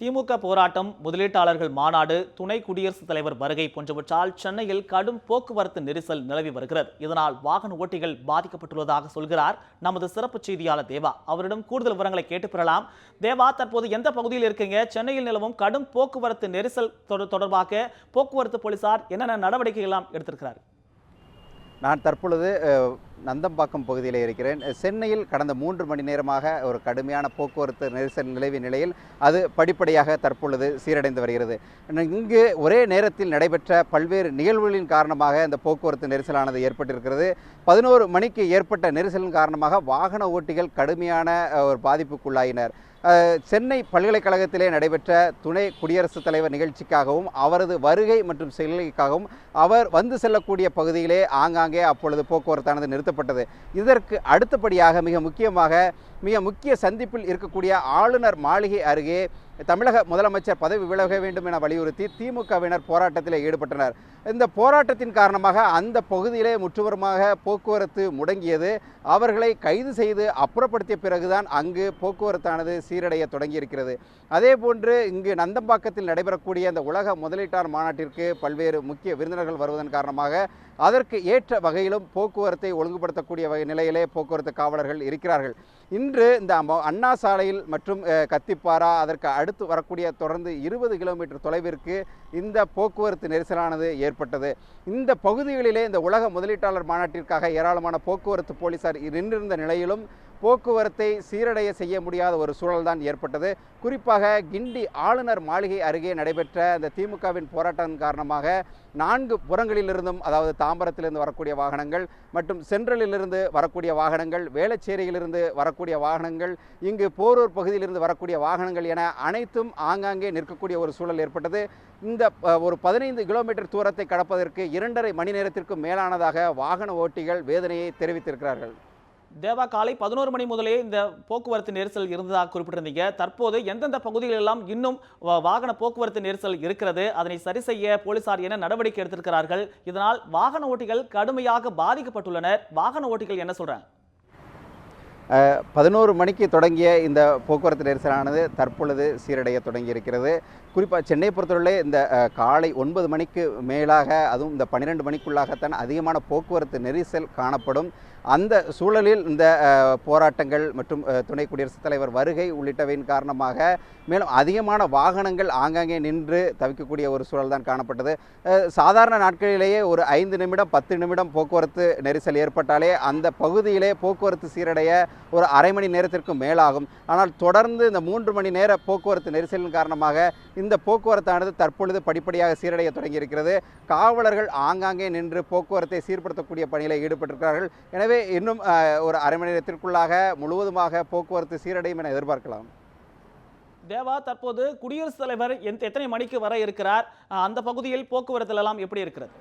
திமுக போராட்டம் முதலீட்டாளர்கள் மாநாடு துணை குடியரசுத் தலைவர் வருகை போன்றவற்றால் சென்னையில் கடும் போக்குவரத்து நெரிசல் நிலவி வருகிறது. இதனால் வாகன ஓட்டிகள் பாதிக்கப்பட்டுள்ளதாக சொல்கிறார் நமது சிறப்பு செய்தியாளர் தேவா. அவரிடம் கூடுதல் விவரங்களை கேட்டு பெறலாம். தேவா தற்போது எந்த பகுதியில் இருக்கீங்க? சென்னையில் நிலவும் கடும் போக்குவரத்து நெரிசல் தொடர்பாக போக்குவரத்து போலீசார் என்னென்ன நடவடிக்கைகள் எல்லாம் எடுத்திருக்கிறார்? நான் தற்பொழுது நந்தம்பாக்கம் பகுதியில் இருக்கிறேன். சென்னையில் கடந்த மூன்று மணி நேரமாக ஒரு கடுமையான போக்குவரத்து நெரிசல் நிலவிய நிலையில் அது படிப்படியாக தற்பொழுது சீரடைந்து வருகிறது. இங்கு ஒரே நேரத்தில் நடைபெற்ற பல்வேறு நிகழ்வுகளின் காரணமாக இந்த போக்குவரத்து நெரிசலானது ஏற்பட்டிருக்கிறது. பதினோரு மணிக்கு ஏற்பட்ட நெரிசலின் காரணமாக வாகன ஓட்டிகள் கடுமையான ஒரு பாதிப்புக்குள்ளாயினர். சென்னை பல்கலைக்கழகத்திலே நடைபெற்ற துணை குடியரசுத் தலைவர் நிகழ்ச்சிக்காகவும் அவரது வருகை மற்றும் செல்கைக்காகவும் அவர் வந்து செல்லக்கூடிய பகுதியிலே ஆங்காங்கே அப்பொழுது போக்குவரத்தானது நிறுத்தப்பட்டது. இதற்கு அடுத்தபடியாக மிக முக்கியமாக மிக முக்கிய சந்திப்பில் இருக்கக்கூடிய ஆளுநர் மாளிகை அருகே தமிழக முதலமைச்சர் பதவி விலக வேண்டும் என வலியுறுத்தி திமுகவினர் போராட்டத்தில் ஈடுபட்டனர். இந்த போராட்டத்தின் காரணமாக அந்த பகுதியிலே முற்றுவருமாக போக்குவரத்து முடங்கியது. அவர்களை கைது செய்து அப்புறப்படுத்திய பிறகுதான் அங்கு போக்குவரத்தானது சீரடைய தொடங்கியிருக்கிறது. அதே போன்று இங்கு நந்தம்பாக்கத்தில் நடைபெறக்கூடிய இந்த உலக முதலீட்டார் மாநாட்டிற்கு பல்வேறு முக்கிய விருந்தினர்கள் வருவதன் காரணமாக அதற்கு ஏற்ற வகையிலும் போக்குவரத்தை ஒழுங்குபடுத்தக்கூடிய வகை நிலையிலே போக்குவரத்து காவலர்கள் இருக்கிறார்கள். இன்று இந்த அண்ணா சாலையில் மற்றும் கத்திப்பாரா அதற்கு அடுத்து வரக்கூடிய தொடர்ந்து இருபது கிலோமீட்டர் தொலைவிற்கு இந்த போக்குவரத்து நெரிசலானது ஏற்பட்டது. இந்த பகுதிகளிலே இந்த உலக முதலீட்டாளர் மாநாட்டிற்காக ஏராளமான போக்குவரத்து போலீசார் நின்றிருந்த நிலையிலும் போக்குவரத்தை சீரடைய செய்ய முடியாத ஒரு சூழல்தான் ஏற்பட்டது. குறிப்பாக கிண்டி ஆளுநர் மாளிகை அருகே நடைபெற்ற இந்த திமுகவின் போராட்டம் காரணமாக நான்கு புறங்களிலிருந்தும் அதாவது தாம்பரத்திலிருந்து வரக்கூடிய வாகனங்கள் மற்றும் சென்ட்ரலிலிருந்து வரக்கூடிய வாகனங்கள் வேளச்சேரியிலிருந்து வரக்கூடிய வாகனங்கள் இங்கு போரூர் பகுதியிலிருந்து வரக்கூடிய வாகனங்கள் என அனைத்தும் ஆங்காங்கே நிற்கக்கூடிய ஒரு சூழல் ஏற்பட்டது. இந்த ஒரு பதினைந்து கிலோமீட்டர் தூரத்தை கடப்பதற்கு இரண்டரை மணி நேரத்திற்கும் மேலானதாக வாகன ஓட்டிகள் வேதனையை தெரிவித்திருக்கிறார்கள். தேவா காலை பதினோரு மணி முதலே இந்த போக்குவரத்து நெரிசல் இருந்ததாக குறிப்பிட்டிருந்தீங்க. தற்போது எந்தெந்த பகுதிகளில் எல்லாம் இன்னும் வாகன போக்குவரத்து நெரிசல் இருக்கிறது அதனை சரி செய்ய போலீசார் என்ன நடவடிக்கை எடுத்திருக்கிறார்கள் இதனால் வாகன ஓட்டிகள் கடுமையாக பாதிக்கப்பட்டுள்ளனர். வாகன ஓட்டிகள் என்ன சொல்றாங்க? பதினோரு மணிக்கு தொடங்கிய இந்த போக்குவரத்து நெரிசலானது தற்பொழுது சீரடைய தொடங்கியிருக்கிறது. குறிப்பாக சென்னை பொறுத்தவரையிலே இந்த காலை ஒன்பது மணிக்கு மேலாக அதுவும் இந்த பன்னிரெண்டு மணிக்குள்ளாகத்தான் அதிகமான போக்குவரத்து நெரிசல் காணப்படும். அந்த சூழலில் இந்த போராட்டங்கள் மற்றும் துணை குடியரசுத் தலைவர் வருகை உள்ளிட்டவையின் காரணமாக மேலும் அதிகமான வாகனங்கள் ஆங்காங்கே நின்று தவிக்கக்கூடிய ஒரு சூழல் தான் காணப்பட்டது. சாதாரண நாட்களிலேயே ஒரு ஐந்து நிமிடம் பத்து நிமிடம் போக்குவரத்து நெரிசல் ஏற்பட்டாலே அந்த பகுதியிலே போக்குவரத்து சீரடைய ஒரு அரை மணி நேரத்திற்கும் மேலாகும். ஆனால் தொடர்ந்து இந்த மூன்று மணி நேர போக்குவரத்து நெரிசலின் காரணமாக இந்த போக்குவரத்தானது தற்பொழுது படிப்படியாக சீரடைய தொடங்கியிருக்கிறது. காவலர்கள் ஆங்காங்கே நின்று போக்குவரத்தை சீர்படுத்தக்கூடிய பணியில் ஈடுபட்டிருக்கிறார்கள். எனவே இன்னும் அஹ், ஒரு அரை மணி நேரத்திற்குள்ளாக முழுவதுமாக போக்குவரத்து சீரடையும் என எதிர்பார்க்கலாம். தேவா தற்போது குடியரசுத் தலைவர் எத்தனை மணிக்கு வர இருக்கிறார்? அந்த பகுதியில் போக்குவரத்து எல்லாம் எப்படி இருக்கிறது?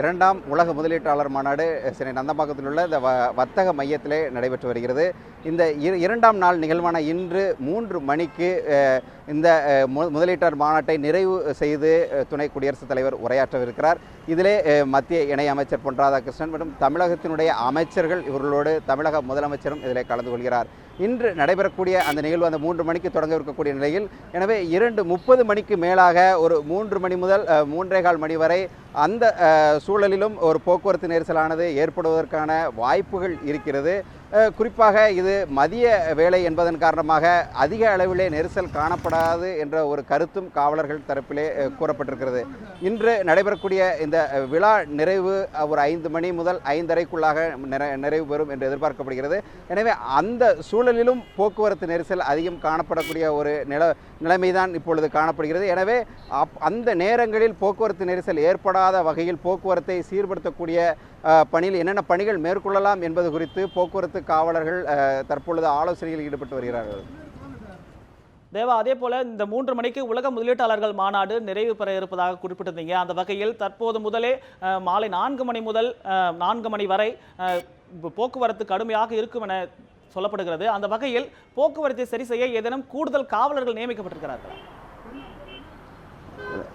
இரண்டாம் உலக முதலீட்டாளர் மாநாடு சென்னை நந்தம்பாக்கத்தில் உள்ள இந்த வ வர்த்தக மையத்திலே நடைபெற்று வருகிறது. இந்த இரண்டாம் நாள் நிகழ்வான இன்று மூன்று மணிக்கு இந்த மு- முதலீட்டாளர் மாநாட்டை நிறைவு செய்து துணை குடியரசுத் தலைவர் உரையாற்றவிருக்கிறார். இதிலே மத்திய இணை அமைச்சர் பொன் ராதாகிருஷ்ணன் மற்றும் தமிழகத்தினுடைய அமைச்சர்கள் இவர்களோடு தமிழக முதலமைச்சரும் இதிலே கலந்து கொள்கிறார். இன்று நடைபெறக்கூடிய அந்த நிகழ்வு அந்த மூன்று மணிக்கு தொடங்கவிருக்கக்கூடிய நிலையில் எனவே இரண்டு முப்பது மணிக்கு மேலாக ஒரு மூன்று மணி முதல் மூன்றே கால் மணி வரை அந்த சூழலிலும் ஒரு போக்குவரத்து நெரிசலானது ஏற்படுவதற்கான வாய்ப்புகள் இருக்கிறது. குறிப்பாக இது மதிய வேலை என்பதன் காரணமாக அதிக அளவிலே நெரிசல் காணப்படாது என்ற ஒரு கருத்தும் காவலர்கள் தரப்பிலே கூறப்பட்டிருக்கிறது. இன்று நடைபெறக்கூடிய இந்த விழா நிறைவு ஒரு ஐந்து மணி முதல் ஐந்தரைக்குள்ளாக நிறை- நிறைவு பெறும் என்று எதிர்பார்க்கப்படுகிறது. எனவே அந்த சூழலிலும் போக்குவரத்து நெரிசல் அதிகம் காணப்படக்கூடிய ஒரு நில நிலைமைதான் இப்பொழுது காணப்படுகிறது. எனவே அப் அந்த நேரங்களில் போக்குவரத்து நெரிசல் ஏற்படாத வகையில் போக்குவரத்தை சீர்படுத்தக்கூடிய பணியில் என்னென்ன பணிகள் மேற்கொள்ளலாம் என்பது குறித்து போக்குவரத்து காவலர்கள் தற்பொழுது ஆலோசனையில் ஈடுபட்டு வருகிறார்கள். தேவா அதே போல இந்த மூன்று மணிக்கு உலக முதலீட்டாளர்கள் மாநாடு நிறைவு பெற இருப்பதாக குறிப்பிட்டிருந்தீங்க. அந்த வகையில் தற்போது முதலே மாலை நான்கு மணி முதல் நான்கு மணி வரை போக்குவரத்து கடுமையாக இருக்கும் என சொல்லப்படுகிறது. அந்த வகையில் போக்குவரத்தை சரி செய்ய ஏதேனும் கூடுதல் காவலர்கள் நியமிக்கப்பட்டிருக்கிறார்கள்?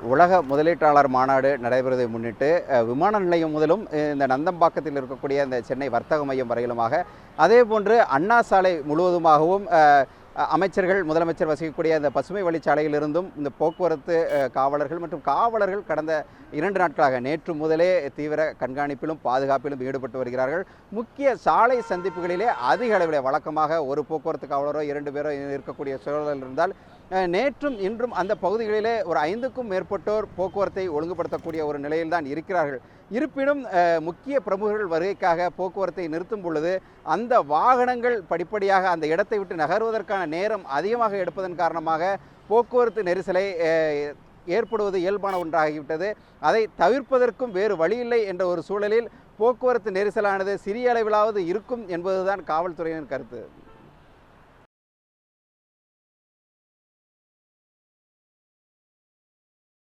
உலக முதலீட்டாளர் மாநாடு நடைபெறுவதை முன்னிட்டு விமான நிலையம் முதலும் இந்த நந்தம்பாக்கத்தில் இருக்கக்கூடிய இந்த சென்னை வர்த்தக மையம் வரையிலுமாக அதே போன்று அண்ணா சாலை முழுவதுமாகவும் அமைச்சர்கள் முதலமைச்சர் வசிக்கக்கூடிய அந்த பசுமை வழிச்சாலையிலிருந்தும் இந்த போக்குவரத்து காவலர்கள் மற்றும் காவலர்கள் கடந்த இரண்டு நாட்களாக நேற்று முதலே தீவிர கண்காணிப்பிலும் பாதுகாப்பிலும் ஈடுபட்டு வருகிறார்கள். முக்கிய சாலை சந்திப்புகளிலே அதிக அளவில் வழக்கமாக ஒரு போக்குவரத்து காவலரோ இரண்டு பேரோ இருக்கக்கூடிய சூழல் இருந்தால் நேற்றும் இன்றும் அந்த பகுதிகளிலே ஒரு ஐந்துக்கும் மேற்பட்டோர் போக்குவரத்தை ஒழுங்குபடுத்தக்கூடிய ஒரு நிலையில்தான் இருக்கிறார்கள். இருப்பினும் முக்கிய பிரமுகர்கள் வருகைக்காக போக்குவரத்தை நிறுத்தும் பொழுது அந்த வாகனங்கள் படிப்படியாக அந்த இடத்தை விட்டு நகர்வதற்கான நேரம் அதிகமாக எடுப்பதன் காரணமாக போக்குவரத்து நெரிசலை ஏற்படுவது இயல்பான ஒன்றாகிவிட்டது. அதை தவிர்ப்பதற்கும் வேறு வழியில்லை என்ற ஒரு சூழலில் போக்குவரத்து நெரிசலானது சிறிய அளவிலாவது இருக்கும் என்பதுதான் காவல்துறையினர் கருத்து.